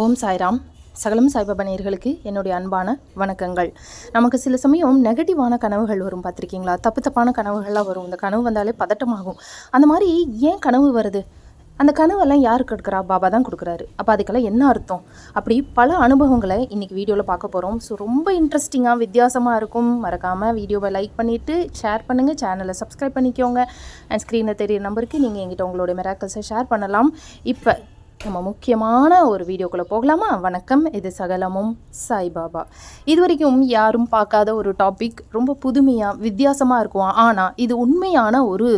ஓம் சாய்ராம். சகலம் சாய்பாபா என்னுடைய அன்பான வணக்கங்கள். நமக்கு சில சமயம் நெகட்டிவான கனவுகள் வரும் பார்த்துருக்கீங்களா? தப்பு தப்பான கனவுகள்லாம் வரும். இந்த கனவு வந்தாலே பதட்டமாகும். அந்த மாதிரி ஏன் கனவு வருது? அந்த கனவெல்லாம் யார் கொடுக்குறா? பாபா தான் கொடுக்குறாரு. அப்போ அதுக்கெல்லாம் என்ன அர்த்தம்? அப்படி பல அனுபவங்களை இன்றைக்கி வீடியோவில் பார்க்க போகிறோம் ஸோ ரொம்ப இன்ட்ரெஸ்டிங்காக வித்தியாசமாக இருக்கும். மறக்காமல் வீடியோவை லைக் பண்ணிவிட்டு ஷேர் பண்ணுங்கள் சேனலை சப்ஸ்கிரைப் பண்ணிக்கோங்க. அண்ட் ஸ்க்ரீனில் தெரியிற நம்பருக்கு நீங்கள் எங்கிட்ட உங்களுடைய மெராக்கல்ஸை ஷேர் பண்ணலாம். இப்போ நம்ம முக்கியமான ஒரு வீடியோக்குள்ளே போகலாமா? வணக்கம் இது சகலமும் சாய்பாபா இது வரைக்கும் யாரும் பார்க்காத ஒரு டாபிக் ரொம்ப புதுமையாக வித்தியாசமாக இருக்கும். ஆனால் இது உண்மையான ஒரு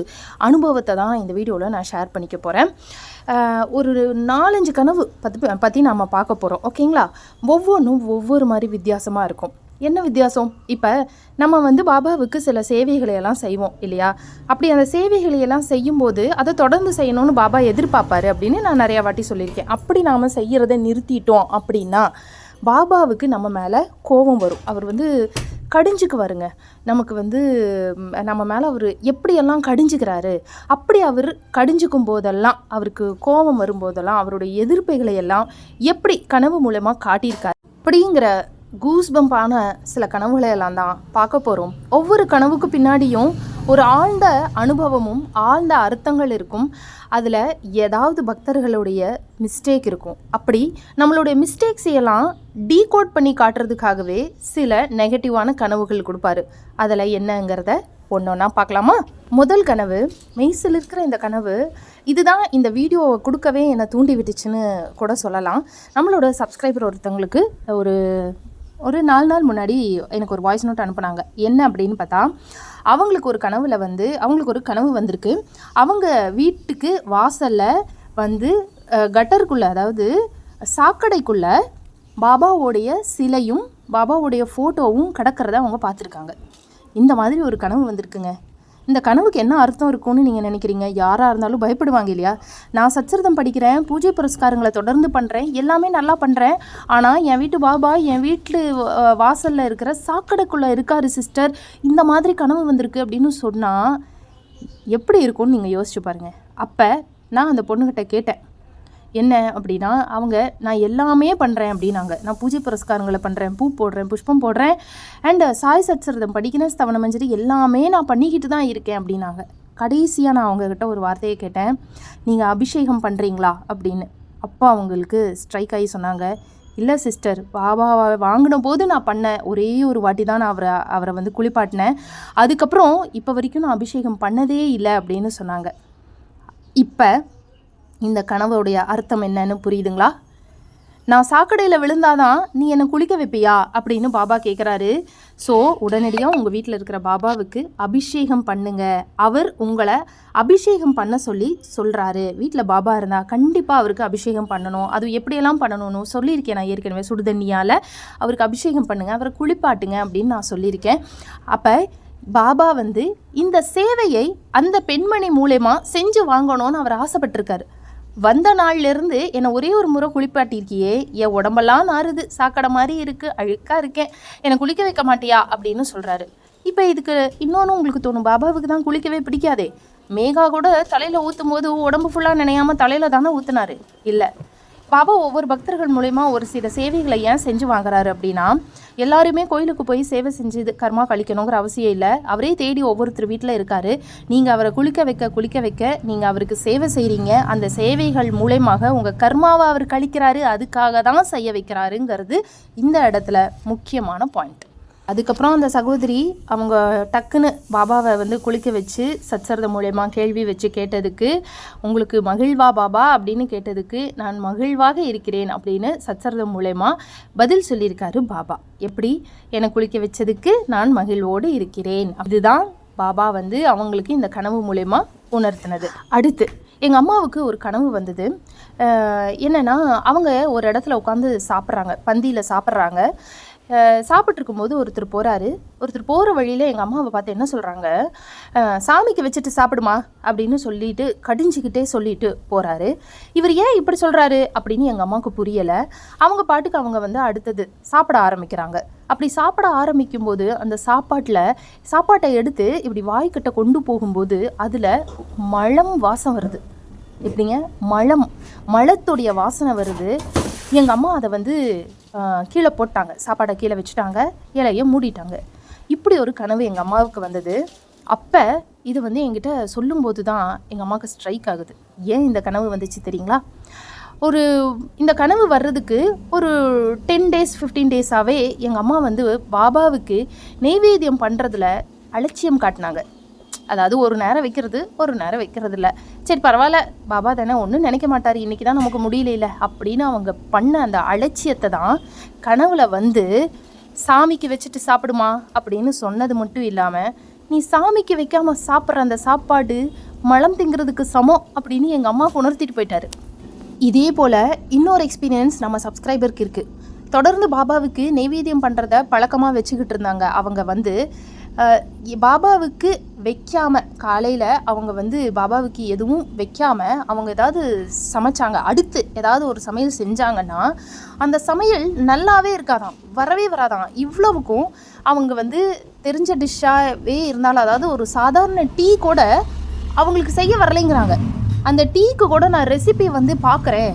அனுபவத்தை தான் இந்த வீடியோவில் நான் ஷேர் பண்ணிக்க போகிறேன் ஒரு நாலஞ்சு கனவு பற்றி பற்றி நம்ம பார்க்க போகிறோம் ஓகேங்களா ஒவ்வொன்றும் ஒவ்வொரு மாதிரி வித்தியாசமாக இருக்கும். என்ன வித்தியாசம்? இப்போ நம்ம வந்து பாபாவுக்கு சில சேவைகளை எல்லாம் செய்வோம் இல்லையா? அப்படி அந்த சேவைகளை எல்லாம் செய்யும்போது அதை தொடர்ந்து செய்யணும்னு பாபா எதிர்பார்ப்பாரு அப்படின்னு நான் நிறையா வாட்டி சொல்லியிருக்கேன். அப்படி நாம் செய்கிறத நிறுத்திட்டோம் அப்படின்னா பாபாவுக்கு நம்ம மேலே கோபம் வரும். அவர் வந்து கடிஞ்சுக்கு வருங்க நமக்கு வந்து நம்ம மேலே அவர் எப்படியெல்லாம் கடிஞ்சுக்கிறாரு அப்படி அவர் கடிஞ்சுக்கும் போதெல்லாம் அவருக்கு கோபம் வரும்போதெல்லாம் அவருடைய எதிர்ப்புகளை எல்லாம் எப்படி கனவு மூலமாக காட்டியிருக்காரு அப்படிங்கிற கூஸ்பம்பான சில கனவுகளை எல்லாம் தான் பார்க்க போகிறோம் ஒவ்வொரு கனவுக்கு பின்னாடியும் ஒரு ஆழ்ந்த அனுபவமும் ஆழ்ந்த அர்த்தங்கள் இருக்கும். அதில் ஏதாவது பக்தர்களுடைய மிஸ்டேக் இருக்கும். அப்படி நம்மளுடைய மிஸ்டேக்ஸையெல்லாம் டீகோட் பண்ணி காட்டுறதுக்காகவே சில நெகட்டிவான கனவுகள் கொடுப்பாரு. அதில் என்னங்கிறத ஒன்றொன்னா பார்க்கலாமா? முதல் கனவு மெய்சில் இருக்கிற இந்த கனவு இதுதான் இந்த வீடியோவை கொடுக்கவே என்னை தூண்டி விட்டுச்சுன்னு கூட சொல்லலாம். நம்மளோட சப்ஸ்கிரைபர் ஒருத்தவங்களுக்கு ஒரு ஒரு நாலு நாள் முன்னாடி எனக்கு ஒரு வாய்ஸ் நோட் அனுப்புனாங்க. என்ன? அப்படின்னு பார்த்தா அவங்களுக்கு ஒரு கனவில் வந்து அவங்களுக்கு ஒரு கனவு வந்திருக்கு. அவங்க வீட்டுக்கு வாசலில் வந்து கட்டருக்குள்ளே அதாவது சாக்கடைக்குள்ளே பாபாவோடைய சிலையும் பாபாவோடைய ஃபோட்டோவும் கிடக்கிறத அவங்க பார்த்துருக்காங்க. இந்த மாதிரி ஒரு கனவு வந்திருக்குங்க. இந்த கனவுக்கு என்ன அர்த்தம் இருக்கும்னு நீங்கள் நினைக்கிறீங்க? யாராக இருந்தாலும் பயப்படுவாங்க இல்லையா? நான் சச்சரிதம் படிக்கிறேன் பூஜை புரஸ்காரங்களை தொடர்ந்து பண்ணுறேன் எல்லாமே நல்லா பண்ணுறேன் ஆனால் என் வீட்டு பாபா என் வீட்டு வாசலில் இருக்கிற சாக்கடைக்குள்ளே இருக்காரு சிஸ்டர். இந்த மாதிரி கனவு வந்திருக்கு அப்படின்னு சொன்னால் எப்படி இருக்கும்னு நீங்கள் யோசிச்சு பாருங்கள் அப்போ நான் அந்த பொண்ணுக்கிட்ட கேட்டேன். என்ன அப்படின்னா அவங்க நான் எல்லாமே பண்ணுறேன் அப்படின்னாங்க. நான் பூஜை புரஸ்காரங்களை பண்ணுறேன் பூ போடுறேன் புஷ்பம் போடுறேன் அண்ட் சாய் சச்சரிதம் படிக்கிற ஸ்தவன மஞ்சரி எல்லாமே நான் பண்ணிக்கிட்டு தான் இருக்கேன் அப்படின்னாங்க. கடைசியாக நான் அவங்கக்கிட்ட ஒரு வார்த்தையை கேட்டேன். நீங்கள் அபிஷேகம் பண்ணுறீங்களா அப்படின்னு. அப்போ அவங்களுக்கு ஸ்ட்ரைக் ஆகி சொன்னாங்க. இல்லை சிஸ்டர் பாபாவை வாங்கின போது நான் பண்ணேன் ஒரே ஒரு வாட்டி தான் நான் அவரை அவரை வந்து குளிப்பாட்டினேன். அதுக்கப்புறம் இப்போ வரைக்கும் நான் அபிஷேகம் பண்ணதே இல்லை அப்படின்னு சொன்னாங்க. இப்போ இந்த கனவுடைய அர்த்தம் என்னன்னு புரியுதுங்களா? நான் சாக்கடையில் விழுந்தாதான் நீ என்னை குளிக்க வைப்பியா? அப்படின்னு பாபா கேட்குறாரு ஸோ உடனடியாக உங்கள் வீட்டில் இருக்கிற பாபாவுக்கு அபிஷேகம் பண்ணுங்க. அவர் உங்களை அபிஷேகம் பண்ண சொல்லி சொல்கிறாரு வீட்டில் பாபா இருந்தால் கண்டிப்பாக அவருக்கு அபிஷேகம் பண்ணணும். அது எப்படியெல்லாம் பண்ணணும்னு சொல்லியிருக்கேன் நான் ஏற்கனவே சுடுதண்ணியால். அவருக்கு அபிஷேகம் பண்ணுங்கள் அவரை குளிப்பாட்டுங்க அப்படின்னு நான் சொல்லியிருக்கேன். அப்போ பாபா வந்து இந்த சேவையை அந்த பெண்மணி மூலயமா செஞ்சு வாங்கணும்னு அவர் ஆசைப்பட்டிருக்காரு. வந்த நாள்லேருந்து என்னை ஒரே ஒரு முறை குளிப்பாட்டியிருக்கியே என் உடம்பெல்லாம் நாறுது சாக்கடை மாதிரி இருக்குது அழுக்காக இருக்கேன் என்னை குளிக்க வைக்க மாட்டியா அப்படின்னு சொல்கிறாரு இப்போ இதுக்கு இன்னொன்று உங்களுக்கு தோணும் பாபாவுக்கு தான் குளிக்கவே பிடிக்காதே. மேகா கூட தலையில் ஊற்றும் போது உடம்பு ஃபுல்லாக நினையாமல் தலையில் தானே ஊற்றுனாரு இல்லை பாபா ஒவ்வொரு பக்தர்கள் மூலயமா ஒரு சில சேவைகளை ஏன் செஞ்சு வாங்குறாரு அப்படின்னா எல்லாருமே கோயிலுக்கு போய் சேவை செஞ்சு இது கர்மா கழிக்கணுங்கிற அவசியம் இல்லை. அவரே தேடி ஒவ்வொருத்தர் வீட்டில் இருக்காரு. நீங்கள் அவரை குளிக்க வைக்க குளிக்க வைக்க நீங்கள் அவருக்கு சேவை செய்கிறீங்க அந்த சேவைகள் மூலயமாக உங்கள் கர்மாவை அவர் கழிக்கிறாரு அதுக்காக தான் செய்ய வைக்கிறாருங்கிறது இந்த இடத்துல முக்கியமான பாயிண்ட் அதுக்கப்புறம் அந்த சகோதரி அவங்க டக்குன்னு பாபாவை வந்து குளிக்க வச்சு சச்சரத மூலயமா கேள்வி வச்சு கேட்டதுக்கு உங்களுக்கு மகிழ்வா பாபா? அப்படின்னு கேட்டதுக்கு நான் மகிழ்வாக இருக்கிறேன் அப்படின்னு சச்சரதம் மூலயமா பதில் சொல்லியிருக்காரு பாபா. எப்படி? என்னை குளிக்க வச்சதுக்கு நான் மகிழ்வோடு இருக்கிறேன். அதுதான் பாபா வந்து அவங்களுக்கு இந்த கனவு மூலயமா உணர்த்தினது. அடுத்து எங்கள் அம்மாவுக்கு ஒரு கனவு வந்தது. என்னென்னா அவங்க ஒரு இடத்துல உட்காந்து சாப்பிட்றாங்க பந்தியில் சாப்பிட்றாங்க. சாப்பிட்ருக்கும் போது ஒருத்தர் போகிறாரு ஒருத்தர் போகிற வழியில் எங்கள் அம்மாவை பார்த்து என்ன சொல்கிறாங்க சாமிக்கு வச்சுட்டு சாப்பிடுமா? அப்படின்னு சொல்லிட்டு கடிஞ்சிக்கிட்டே சொல்லிட்டு போகிறாரு இவர் ஏன் இப்படி சொல்கிறாரு அப்படின்னு எங்கள் அம்மாவுக்கு புரியலை. அவங்க பாட்டுக்கு அவங்க வந்து அடுத்தது சாப்பிட ஆரம்பிக்கிறாங்க. அப்படி சாப்பிட ஆரம்பிக்கும்போது அந்த சாப்பாட்டில் சாப்பாட்டை எடுத்து இப்படி வாய்க்கிட்ட கொண்டு போகும்போது அதில் மழம் வாசம் வருது. எப்படிங்க? மழம் மழத்துடைய வாசனை வருது. எங்கள் அம்மா அதை வந்து கீழே போட்டாங்க. சாப்பாடை கீழே வச்சுட்டாங்க. இலையை மூடிட்டாங்க. இப்படி ஒரு கனவு எங்கள் அம்மாவுக்கு வந்தது. அப்போ இது வந்து என்கிட்ட சொல்லும்போது தான் எங்கள் அம்மாவுக்கு ஸ்ட்ரைக் ஆகுது. ஏன் இந்த கனவு வந்துச்சு தெரியுங்களா? ஒரு இந்த கனவு வர்றதுக்கு ஒரு டென் டேஸ் ஃபிஃப்டீன் டேஸாகவே எங்கள் அம்மா வந்து பாபாவுக்கு நெய்வேத்தியம் பண்ணுறதுல அலட்சியம் காட்டினாங்க. அதாவது ஒரு நேரம் வைக்கிறது ஒரு நேரம் வைக்கிறது இல்லை சரி பரவாயில்ல. பாபா தானே ஒன்றும் நினைக்க மாட்டார். இன்றைக்கி தான் நமக்கு முடியல அப்படின்னு அவங்க பண்ண அந்த அலட்சியத்தை தான் கனவுல வந்து சாமிக்கு வச்சுட்டு சாப்பிடுமா அப்படின்னு சொன்னது மட்டும் இல்லாமல் நீ சாமிக்கு வைக்காமல் சாப்பிட்ற அந்த சாப்பாடு மலம் திங்கிறதுக்கு சமம் அப்படின்னு எங்கள் அம்மா உணர்த்திட்டு போயிட்டாரு. இதே போல் இன்னொரு எக்ஸ்பீரியன்ஸ் நம்ம சப்ஸ்கிரைபருக்கு இருக்குது தொடர்ந்து பாபாவுக்கு நெய்வேத்தியம் பண்ணுறத பழக்கமாக வச்சுக்கிட்டு இருந்தாங்க. அவங்க வந்து பாபாவுக்கு வைக்காமல் காலையில் அவங்க வந்து பாபாவுக்கு எதுவும் வைக்காமல் அவங்க ஏதாவது சமைச்சாங்க அடுத்து ஏதாவது ஒரு சமையல் செஞ்சாங்கன்னா அந்த சமையல் நல்லாவே இருக்காதாம் வரவே வராதாம். இவ்வளவுக்கும் அவங்க வந்து தெரிஞ்ச டிஷ்ஷாகவே இருந்தாலும் அதாவது ஒரு சாதாரண டீ கூட அவங்களுக்கு செய்ய வரலைங்கிறாங்க. அந்த டீக்கு கூட நான் ரெசிபி வந்து பார்க்குறேன்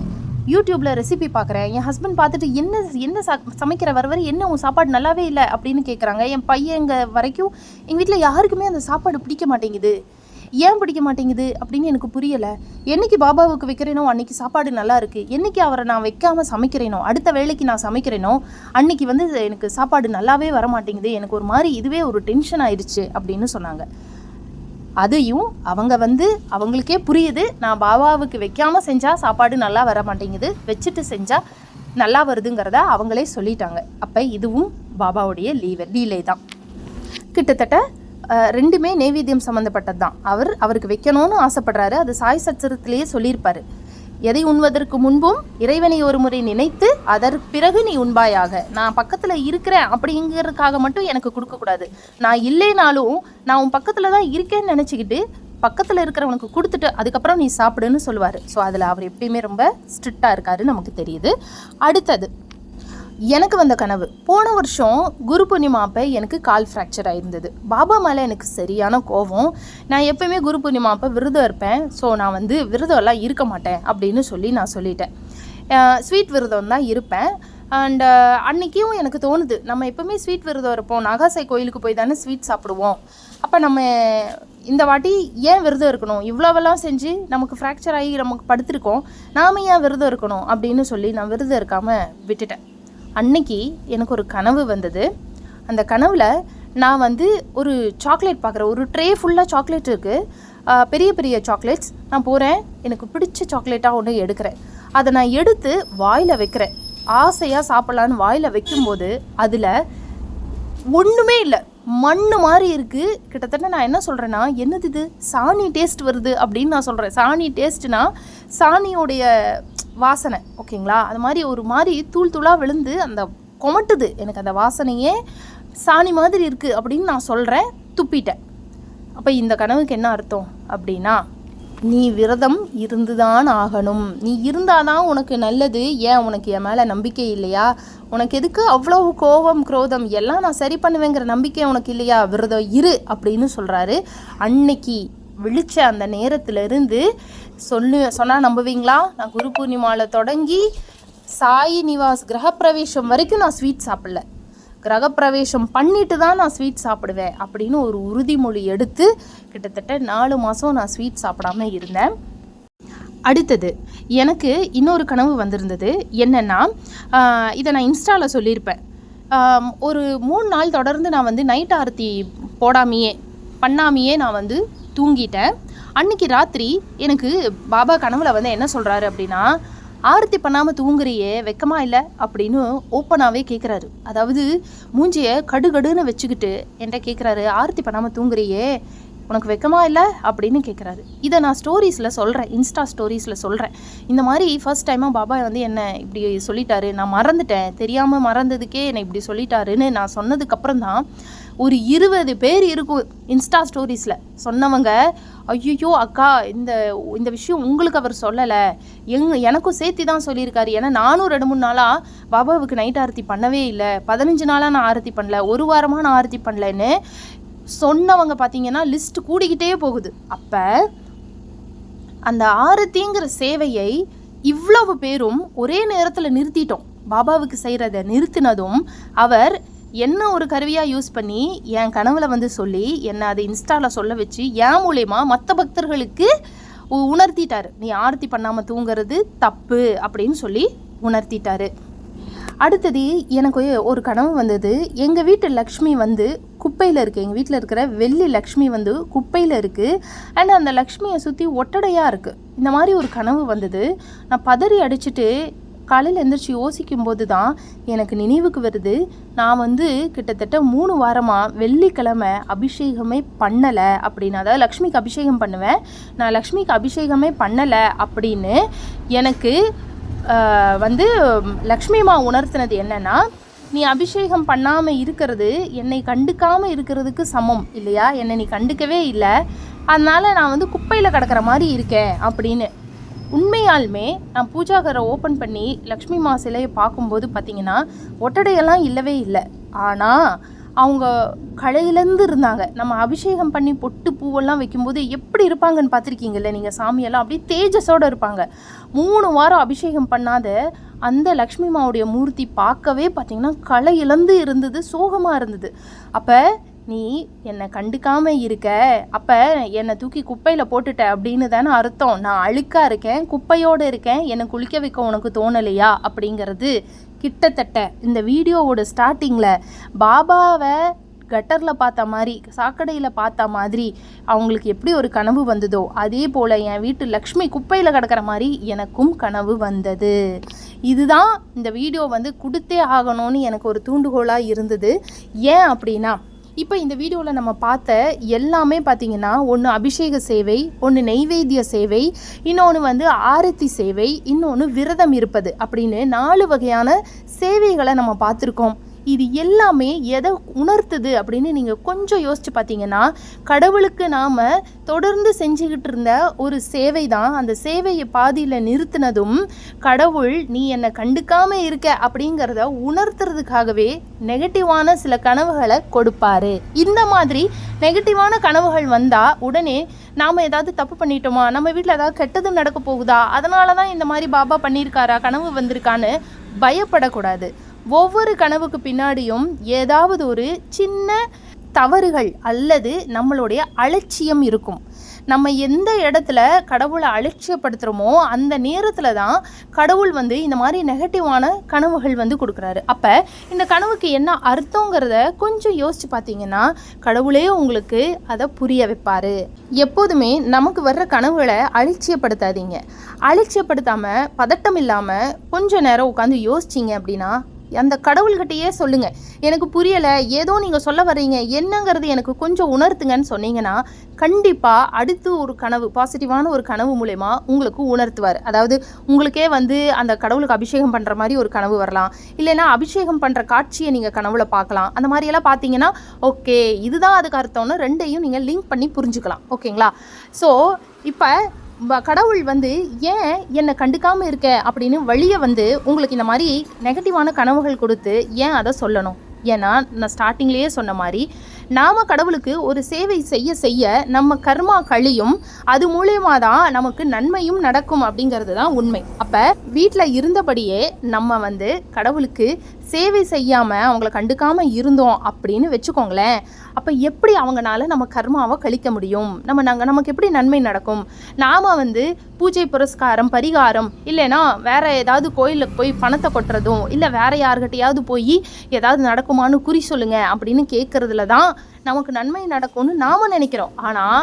யூடியூப்பில் ரெசிபி பார்க்குறேன் என் ஹஸ்பண்ட் பார்த்துட்டு என்ன என்ன சா சமைக்கிற வர வரை என்ன உன் சாப்பாடு நல்லாவே இல்லை அப்படின்னு கேட்குறாங்க என் பையங்க வரைக்கும் எங்கள் வீட்டில் யாருக்குமே அந்த சாப்பாடு பிடிக்க மாட்டேங்குது. ஏன் பிடிக்க மாட்டேங்குது அப்படின்னு எனக்கு புரியலை. என்னைக்கு பாபாவுக்கு வைக்கிறேனோ அன்னைக்கு சாப்பாடு நல்லா இருக்குது என்னைக்கு அவரை நான் வைக்காமல் சமைக்கிறேனோ அடுத்த வேலைக்கு நான் சமைக்கிறேனோ அன்னைக்கு வந்து எனக்கு சாப்பாடு நல்லாவே வர மாட்டேங்குது எனக்கு ஒரு மாதிரி இதுவே ஒரு டென்ஷன் ஆயிடுச்சு அப்படின்னு சொன்னாங்க. அதையும் அவங்க வந்து அவங்களுக்கே புரியுது. நான் பாபாவுக்கு வைக்காமல் செஞ்சால் சாப்பாடு நல்லா வர மாட்டேங்குது. வச்சுட்டு செஞ்சால் நல்லா வருதுங்கிறத அவங்களே சொல்லிட்டாங்க. அப்போ இதுவும் பாபாவுடைய லீவ லீலை தான். கிட்டத்தட்ட ரெண்டுமே நெய்வேத்தியம் சம்மந்தப்பட்டது தான் அவர் அவருக்கு வைக்கணும்னு ஆசைப்படுறாரு. அது சாய் சச்சரத்துலேயே சொல்லியிருப்பார். எதை உண்வதற்கு முன்பும் இறைவனை ஒரு முறை நினைத்து அதற்கு பிறகு நீ உண்பாயாக. நான் பக்கத்தில் இருக்கிறேன் அப்படிங்கிறதுக்காக மட்டும் எனக்கு கொடுக்கக்கூடாது நான் இல்லைனாலும் நான் உன் பக்கத்தில் தான் இருக்கேன்னு நினச்சிக்கிட்டு பக்கத்தில் இருக்கிறவனுக்கு கொடுத்துட்டு அதுக்கப்புறம் நீ சாப்பிடுன்னு சொல்லுவார். ஸோ அதில் அவர் எப்பயுமே ரொம்ப ஸ்ட்ரிக்டாக இருக்காரு நமக்கு தெரியுது. அடுத்தது எனக்கு வந்த கனவு. போன வருஷம் குரு பூர்ணிமா அப்போ எனக்கு கால் ஃப்ராக்சர் ஆயிருந்தது. பாபா மேலே எனக்கு சரியான கோவம் நான் எப்பயுமே குரு பூர்ணிமா அப்போ விரதம் இருப்பேன். ஸோ நான் வந்து விரதம்லாம் இருக்க மாட்டேன் அப்படின்னு சொல்லி நான் சொல்லிட்டேன். ஸ்வீட் விரதம் தான் இருப்பேன். அண்டு அன்றைக்கும் எனக்கு தோணுது. நம்ம எப்பவுமே ஸ்வீட் விரதம் இருப்போம். நாகாசை கோயிலுக்கு போய் தானே ஸ்வீட் சாப்பிடுவோம். அப்போ நம்ம இந்த வாட்டி ஏன் விரதம் இருக்கணும்? இவ்வளோவெல்லாம் செஞ்சு நமக்கு ஃப்ராக்சர் ஆகி நமக்கு படுத்திருக்கோம். நாம ஏன் விரதம் இருக்கணும் அப்படின்னு சொல்லி நான் விரதம் இருக்காமல் விட்டுட்டேன். அன்னைக்கு எனக்கு ஒரு கனவு வந்தது. அந்த கனவில் நான் வந்து ஒரு சாக்லேட் பார்க்குறேன். ஒரு ட்ரே ஃபுல்லாக சாக்லேட் இருக்குது பெரிய பெரிய சாக்லேட்ஸ் நான் போகிறேன் எனக்கு பிடிச்ச சாக்லேட்டாக ஒன்று எடுக்கிறேன். அதை நான் எடுத்து வாயில் வைக்கிறேன். ஆசையாக சாப்பிட்லான்னு வாயில் வைக்கும்போது அதில் ஒன்றுமே இல்லை. மண்ணு மாதிரி இருக்குது கிட்டத்தட்ட நான் என்ன சொல்கிறேன்னா என்னது இது? சாணி டேஸ்ட் வருது அப்படின்னு நான் சொல்கிறேன் சாணி டேஸ்ட்னா சாணியோடைய வாசனை ஓகேங்களா? அது மாதிரி ஒரு மாதிரி தூள் தூளாக விழுந்து அந்த கொமட்டுது. எனக்கு அந்த வாசனையே சாணி மாதிரி இருக்குது அப்படின்னு நான் சொல்கிறேன் துப்பிட்டேன். அப்போ இந்த கனவுக்கு என்ன அர்த்தம்? அப்படின்னா நீ விரதம் இருந்துதான் ஆகணும். நீ இருந்தாதான் உனக்கு நல்லது. ஏன் உனக்கு என் மேலே நம்பிக்கை இல்லையா? உனக்கு எதுக்கு அவ்வளோ கோபம் குரோதம்? எல்லாம் நான் சரி பண்ணுவேங்கிற நம்பிக்கை உனக்கு இல்லையா? விரதம் இரு அப்படின்னு சொல்கிறாரு அன்னைக்கு விழிச்ச அந்த நேரத்திலிருந்து சொல்லு சொன்னால் நம்புவீங்களா? நான் குரு பூர்ணிமாவில் தொடங்கி சாயி நிவாஸ் கிரகப்பிரவேசம் வரைக்கும் நான் ஸ்வீட் சாப்பிடல. கிரகப்பிரவேசம் பண்ணிட்டு தான் நான் ஸ்வீட் சாப்பிடுவேன் அப்படின்னு ஒரு உறுதிமொழி எடுத்து கிட்டத்தட்ட நாலு மாதம் நான் ஸ்வீட் சாப்பிடாம இருந்தேன். அடுத்தது எனக்கு இன்னொரு கனவு வந்திருந்தது. என்னென்னா இதை நான் இன்ஸ்டாவில் சொல்லியிருப்பேன். ஒரு மூணு நாள் தொடர்ந்து நான் வந்து நைட் ஆரத்தி போடாமையே பண்ணாமையே நான் வந்து தூங்கிட்டேன். அன்னைக்கு ராத்திரி எனக்கு பாபா கனவுல வந்து என்ன சொல்கிறாரு அப்படின்னா ஆரத்தி பண்ணாமல் தூங்குறியே வெக்கமா இல்லை? அப்படின்னு ஓப்பனாகவே கேட்குறாரு அதாவது மூஞ்சியை கடுகடுன்னு வச்சுக்கிட்டு என்கிட்ட கேட்குறாரு ஆரத்தி பண்ணாமல் தூங்குறியே உனக்கு வெக்கமா இல்லை? அப்படின்னு கேட்குறாரு இதை நான் ஸ்டோரீஸில் சொல்கிறேன் இன்ஸ்டா ஸ்டோரீஸில் சொல்கிறேன் இந்த மாதிரி ஃபர்ஸ்ட் டைமாக பாபா வந்து என்ன இப்படி சொல்லிட்டாரு நான் மறந்துட்டேன் தெரியாமல் மறந்ததுக்கே என்னை இப்படி சொல்லிட்டாருன்னு நான் சொன்னதுக்கப்புறம் தான் ஒரு இருபது பேர் இருக்கும் இன்ஸ்டா ஸ்டோரீஸில். சொன்னவங்க ஐயோ அக்கா இந்த இந்த விஷயம் உங்களுக்கு அவர் சொல்லலை. எங் எனக்கும் சேர்த்து தான் சொல்லியிருக்காரு. ஏன்னா நானும் ரெண்டு மூணு நாளாக பாபாவுக்கு நைட் ஆரத்தி பண்ணவே இல்லை. பதினஞ்சு நாளாக நான் ஆரத்தி பண்ணல. ஒரு வாரமாக நான் ஆரத்தி பண்ணலன்னு சொன்னவங்க பார்த்தீங்கன்னா லிஸ்ட் கூடிக்கிட்டே போகுது. அப்போ அந்த ஆரத்திங்கிற சேவையை இவ்வளவு பேரும் ஒரே நேரத்தில் நிறுத்திட்டோம். பாபாவுக்கு செய்கிறத நிறுத்தினதும் அவர் என்ன ஒரு கருவியாக யூஸ் பண்ணி என் கனவுல வந்து சொல்லி என்னை அதை இன்ஸ்டாவில் சொல்ல வச்சு என் மூலயமா மற்ற பக்தர்களுக்கு உணர்த்திட்டார். நீ ஆர்த்தி பண்ணாமல் தூங்குறது தப்பு அப்படின்னு சொல்லி உணர்த்திட்டாரு. அடுத்தது எனக்கு ஒரு கனவு வந்தது. எங்கள் வீட்டு லக்ஷ்மி வந்து குப்பையில் இருக்குது எங்கள் வீட்டில் இருக்கிற வெள்ளி லக்ஷ்மி வந்து குப்பையில் இருக்குது அண்ட் அந்த லக்ஷ்மியை சுற்றி ஒட்டடையாக இருக்குது இந்த மாதிரி ஒரு கனவு வந்தது. நான் பதறி அடிச்சுட்டு காலையில் எழுந்திரிச்சு யோசிக்கும் போது தான் எனக்கு நினைவுக்கு வருது. நான் வந்து கிட்டத்தட்ட மூணு வாரமாக வெள்ளிக்கிழமை அபிஷேகமே பண்ணலை அப்படின்னு. அதாவது லக்ஷ்மிக்கு அபிஷேகம் பண்ணுவேன். நான் லக்ஷ்மிக்கு அபிஷேகமே பண்ணலை அப்படின்னு எனக்கு வந்து வந்து லக்ஷ்மிமா உணர்த்தினது என்னென்னா நீ அபிஷேகம் பண்ணாமல் இருக்கிறது என்னை கண்டுக்காமல் இருக்கிறதுக்கு சமம் இல்லையா? என்னை நீ கண்டுக்கவே இல்லை. அதனால் நான் வந்து குப்பையில் கிடக்கிற மாதிரி இருக்கேன் அப்படின்னு. உண்மையாலுமே நான் பூஜாகரை ஓப்பன் பண்ணி லக்ஷ்மி மா சிலையை பார்க்கும்போது பார்த்தீங்கன்னா ஒட்டடையெல்லாம் இல்லவே இல்லை. ஆனால் அவங்க கலையிலேருந்து இருந்தாங்க. நம்ம அபிஷேகம் பண்ணி பொட்டு பூவெல்லாம் வைக்கும்போது எப்படி இருப்பாங்கன்னு பார்த்துருக்கீங்கல்ல நீங்கள் சாமியெல்லாம்? அப்படியே தேஜஸோடு இருப்பாங்க. மூணு வாரம் அபிஷேகம் பண்ணாத அந்த லக்ஷ்மி மாவுடைய மூர்த்தி பார்க்கவே பார்த்தீங்கன்னா களை இழந்து இருந்தது சோகமாக இருந்தது. அப்போ நீ என்னை கண்டுக்காம இருக்க. அப்போ என்னை தூக்கி குப்பையில் போட்டுட்ட அப்படின்னு தானே அர்த்தம். நான் அழுக்காக இருக்கேன் குப்பையோடு இருக்கேன் என்னை குளிக்க வைக்க உனக்கு தோணலையா? அப்படிங்கிறது கிட்டத்தட்ட இந்த வீடியோவோட ஸ்டார்டிங்கில் பாபாவை கட்டரில் பார்த்த மாதிரி சாக்கடையில் பார்த்த மாதிரி அவங்களுக்கு எப்படி ஒரு கனவு வந்ததோ அதே போல் என் வீட்டு லக்ஷ்மி குப்பையில் கிடக்கிற மாதிரி எனக்கும் கனவு வந்தது. இதுதான் இந்த வீடியோ வந்து கொடுத்தே ஆகணும்னு எனக்கு ஒரு தூண்டுகோலாக இருந்தது. ஏன் அப்படின்னா இப்போ இந்த வீடியோவில் நம்ம பார்த்த எல்லாமே பார்த்தீங்கன்னா ஒன்று அபிஷேக சேவை ஒன்று நெய்வேத்திய சேவை இன்னொன்று வந்து ஆரத்தி சேவை இன்னொன்று விரதம் இருப்பது அப்படின்னு நாலு வகையான சேவைகளை நம்ம பார்த்துருக்கோம். இது எல்லாமே எதை உணர்த்துது அப்படின்னு நீங்கள் கொஞ்சம் யோசித்து பார்த்தீங்கன்னா கடவுளுக்கு நாம் தொடர்ந்து செஞ்சுக்கிட்டு இருந்த ஒரு சேவை தான் அந்த சேவையை பாதியில் நிறுத்தினதும் கடவுள் நீ என்னை கண்டுக்காமல் இருக்க அப்படிங்கிறத உணர்த்துறதுக்காகவே நெகட்டிவான சில கனவுகளை கொடுப்பாரு. இந்த மாதிரி நெகட்டிவான கனவுகள் வந்தால் உடனே நாம் ஏதாவது தப்பு பண்ணிட்டோமா? நம்ம வீட்டில் ஏதாவது கெட்டது நடக்க போகுதா? அதனால தான் இந்த மாதிரி பாபா பண்ணியிருக்காரா? கனவு வந்திருக்கான்னு பயப்படக்கூடாது. ஒவ்வொரு கனவுக்கு பின்னாடியும் ஏதாவது ஒரு சின்ன தவறுகள் அல்லது நம்மளுடைய அலட்சியம் இருக்கும். நம்ம எந்த இடத்துல கடவுளை அலட்சியப்படுத்துகிறோமோ அந்த நேரத்தில் தான் கடவுள் வந்து இந்த மாதிரி நெகட்டிவான கனவுகள் வந்து கொடுக்குறாரு. அப்போ இந்த கனவுக்கு என்ன அர்த்தங்கிறத கொஞ்சம் யோசித்து பார்த்தீங்கன்னா கடவுளே உங்களுக்கு அதை புரிய வைப்பார். எப்போதுமே நமக்கு வர்ற கனவுகளை அலட்சியப்படுத்தாதீங்க. அலட்சியப்படுத்தாமல் பதட்டம் இல்லாமல் கொஞ்சம் நேரம் உட்காந்து யோசிச்சிங்க அப்படின்னா அந்த கடவுள்கிட்டயே சொல்லுங்க. எனக்கு புரியலை ஏதோ நீங்கள் சொல்ல வர்றீங்க என்னங்கிறது எனக்கு கொஞ்சம் உணர்த்துங்கன்னு சொன்னீங்கன்னா கண்டிப்பாக அடுத்து ஒரு கனவு பாசிட்டிவான ஒரு கனவு மூலயமா உங்களுக்கு உணர்த்துவார். அதாவது உங்களுக்கே வந்து அந்த கடவுளுக்கு அபிஷேகம் பண்ணுற மாதிரி ஒரு கனவு வரலாம். இல்லைன்னா அபிஷேகம் பண்ணுற காட்சியை நீங்கள் கனவுல பார்க்கலாம். அந்த மாதிரியெல்லாம் பார்த்தீங்கன்னா ஓகே இதுதான் அதுக்கு அர்த்தம்னு ரெண்டையும் நீங்கள் லிங்க் பண்ணி புரிஞ்சுக்கலாம். ஓகேங்களா? ஸோ இப்போ கடவுள் வந்து ஏன் என்னை கண்டுக்காமல் இருக்க? அப்படின்னு வழியை வந்து உங்களுக்கு இந்த மாதிரி நெகட்டிவான கனவுகள் கொடுத்து ஏன் அதை சொல்லணும்? ஏன்னா நான் ஸ்டார்டிங்லேயே சொன்ன மாதிரி நாம் கடவுளுக்கு ஒரு சேவை செய்ய செய்ய நம்ம கர்மா கழியும். அது மூலயமா தான் நமக்கு நன்மையும் நடக்கும் அப்படிங்கிறது தான் உண்மை. அப்போ வீட்டில் இருந்தபடியே நம்ம வந்து கடவுளுக்கு சேவை செய்யாமல் அவங்கள கண்டுக்காமல் இருந்தோம் அப்படின்னு வச்சுக்கோங்களேன். அப்போ எப்படி அவங்கனால நம்ம கர்மாவை கழிக்க முடியும்? நம்ம நாங்கள் நமக்கு எப்படி நன்மை நடக்கும்? நாம் வந்து பூஜை புரஸ்காரம் பரிகாரம் இல்லைன்னா வேற ஏதாவது கோயிலுக்கு போய் பணத்தை கொட்டுறதும் இல்லை வேற யார்கிட்டையாவது போய் ஏதாவது நடக்குமான்னு குறி சொல்லுங்க அப்படின்னு கேட்குறதுல தான் நமக்கு நன்மை நடக்கும்னு நாம் நினைக்கிறோம். ஆனால்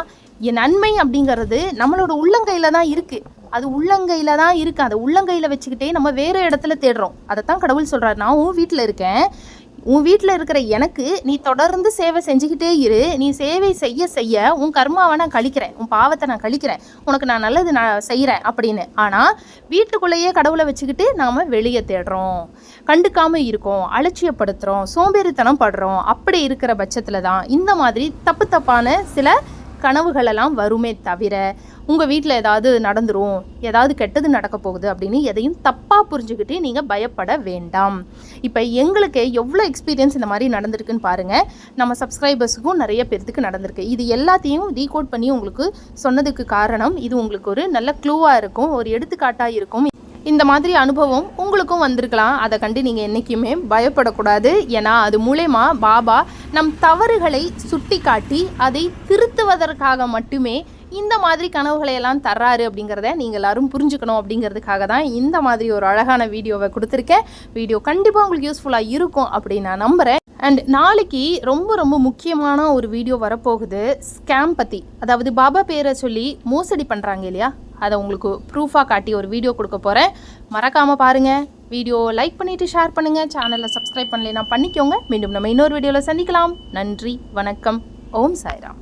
என் நன்மை அப்படிங்கிறது நம்மளோட உள்ளங்கையில் தான் இருக்குது அது உள்ளங்கையில் தான் இருக்குது அதை உள்ளங்கையில் வச்சுக்கிட்டே நம்ம வேறு இடத்துல தேடுறோம். அதை தான் கடவுள் சொல்கிறார் நான் உன் வீட்டில் இருக்கேன். உன் வீட்டில் இருக்கிற எனக்கு நீ தொடர்ந்து சேவை செஞ்சுக்கிட்டே இரு. நீ சேவை செய்ய செய்ய உன் கர்மாவை நான் கழிக்கிறேன். உன் பாவத்தை நான் கழிக்கிறேன். உனக்கு நான் நல்லது நான் செய்கிறேன் அப்படின்னு. ஆனால் வீட்டுக்குள்ளேயே கடவுளை வச்சுக்கிட்டு நாம் வெளியே தேடுறோம். கண்டுக்காமல் இருக்கோம். அலட்சியப்படுத்துகிறோம் சோம்பேறித்தனம் படுறோம். அப்படி இருக்கிற பட்சத்தில் தான் இந்த மாதிரி தப்பு தப்பான சில கனவுகளெல்லாம் வருமே தவிர உங்கள் வீட்டில் ஏதாவது நடந்துரும் ஏதாவது கெட்டது நடக்க போகுது அப்படின்னு எதையும் தப்பாக புரிஞ்சுக்கிட்டு நீங்கள் பயப்பட வேண்டாம். இப்போ எங்களுக்கு எவ்வளோ எக்ஸ்பீரியன்ஸ் இந்த மாதிரி நடந்திருக்குன்னு பாருங்கள் நம்ம சப்ஸ்கிரைபர்ஸுக்கும் நிறைய பேர்த்துக்கு நடந்திருக்கு. இது எல்லாத்தையும் ரீகோட் பண்ணி உங்களுக்கு சொன்னதுக்கு காரணம் இது உங்களுக்கு ஒரு நல்ல க்ளூவாக இருக்கும் ஒரு எடுத்துக்காட்டாக இருக்கும். இந்த மாதிரி அனுபவம் உங்களுக்கும் வந்திருக்கலாம். அதை கண்டு நீங்கள் என்றைக்குமே பயப்படக்கூடாது. ஏன்னா அது மூலயமா பாபா நம் தவறுகளை சுட்டி காட்டி அதை திருத்துவதற்காக மட்டுமே இந்த மாதிரி கனவுகளை எல்லாம் தர்றாரு அப்படிங்கிறத நீங்கள் எல்லாரும் புரிஞ்சுக்கணும் அப்படிங்கிறதுக்காக தான் இந்த மாதிரி ஒரு அழகான வீடியோவை கொடுத்துருக்கேன். வீடியோ கண்டிப்பாக உங்களுக்கு யூஸ்ஃபுல்லாக இருக்கும் அப்படின்னு நான் நம்புகிறேன் அண்ட் நாளைக்கு ரொம்ப ரொம்ப முக்கியமான ஒரு வீடியோ வரப்போகுது. ஸ்கேம் பற்றி அதாவது பாபா பேரை சொல்லி மோசடி பண்ணுறாங்க இல்லையா? அதை உங்களுக்கு ப்ரூஃபாக காட்டி ஒரு வீடியோ கொடுக்க போகிறேன் மறக்காமல் பாருங்கள் வீடியோ லைக் பண்ணிவிட்டு ஷேர் பண்ணுங்கள் சேனலை சப்ஸ்கிரைப் பண்ணலைன்னா பண்ணிக்கோங்க. மீண்டும் நம்ம இன்னொரு வீடியோவில் சந்திக்கலாம். நன்றி வணக்கம். ஓம் சாய்ராம்.